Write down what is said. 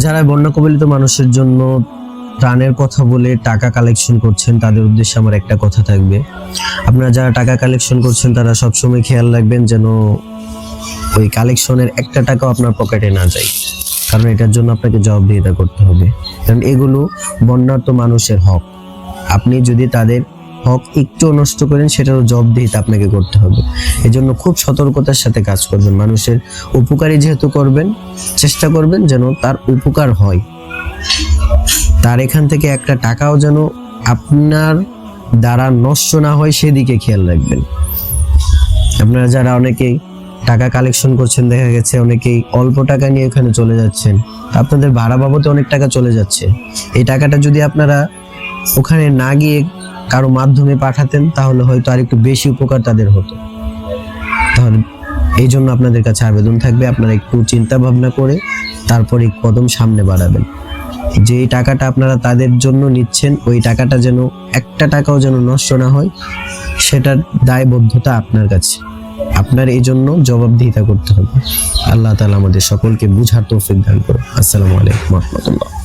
যারা বন্যা কবলিত মানুষের জন্য ত্রাণের কথা বলে টাকা কালেকশন করছেন, তাদের উদ্দেশ্যে আমার একটা কথা থাকবে। আপনারা যারা টাকা কালেকশন করছেন, তারা সবসময় খেয়াল রাখবেন যেন ওই কালেকশনের একটা টাকাও আপনার পকেটে না যায়। কারণ এটার জন্য আপনাকে জবাবদিহিতা করতে হবে। কারণ এগুলো বন্যার্ত মানুষের হক। আপনি যদি তাদের হক একটু নষ্ট করেন, সেটারও জবাবদিহিতা আপনাকে করতে হবে। এই জন্য খুব সতর্কতার সাথে কাজ করবেন। মানুষের উপকারী যেহেতু করবেন, চেষ্টা করবেন যেন তার উপকার হয়। তার এখান থেকে একটা টাকাও যেন আপনার দ্বারা নষ্ট না হয়, সেদিকে খেয়াল রাখবেন। আপনারা যারা অনেকেই টাকা কালেকশন করছেন, দেখা গেছে অনেকেই অল্প টাকা নিয়ে এখানে চলে যাচ্ছেন, আপনাদের ভাড়া বাবদে অনেক টাকা চলে যাচ্ছে। এই টাকাটা যদি আপনারা ওখানে না গিয়ে কারও মাধ্যমে পাঠাতেন, তাহলে হয়তো আর একটু বেশি উপকার তাদের হতো। তাহলে এই জন্য আপনাদের কাছে আবেদন থাকবে, আপনারা একটু চিন্তা ভাবনা করে তারপরে কদম সামনে বাড়াবেন। যে টাকাটা আপনারা তাদের জন্য নিচ্ছেন, ওই টাকাটা যেন, একটা টাকাও যেন নষ্ট না হয়, সেটার দায়বদ্ধতা আপনার কাছে। আপনার এই জন্য জবাবদিহিতা করতে হবে। আল্লাহ তালা আমাদের সকলকে বুঝার তৌফিক দান করুন। আসসালামু আলাইকুম রহমতুল্লাহ।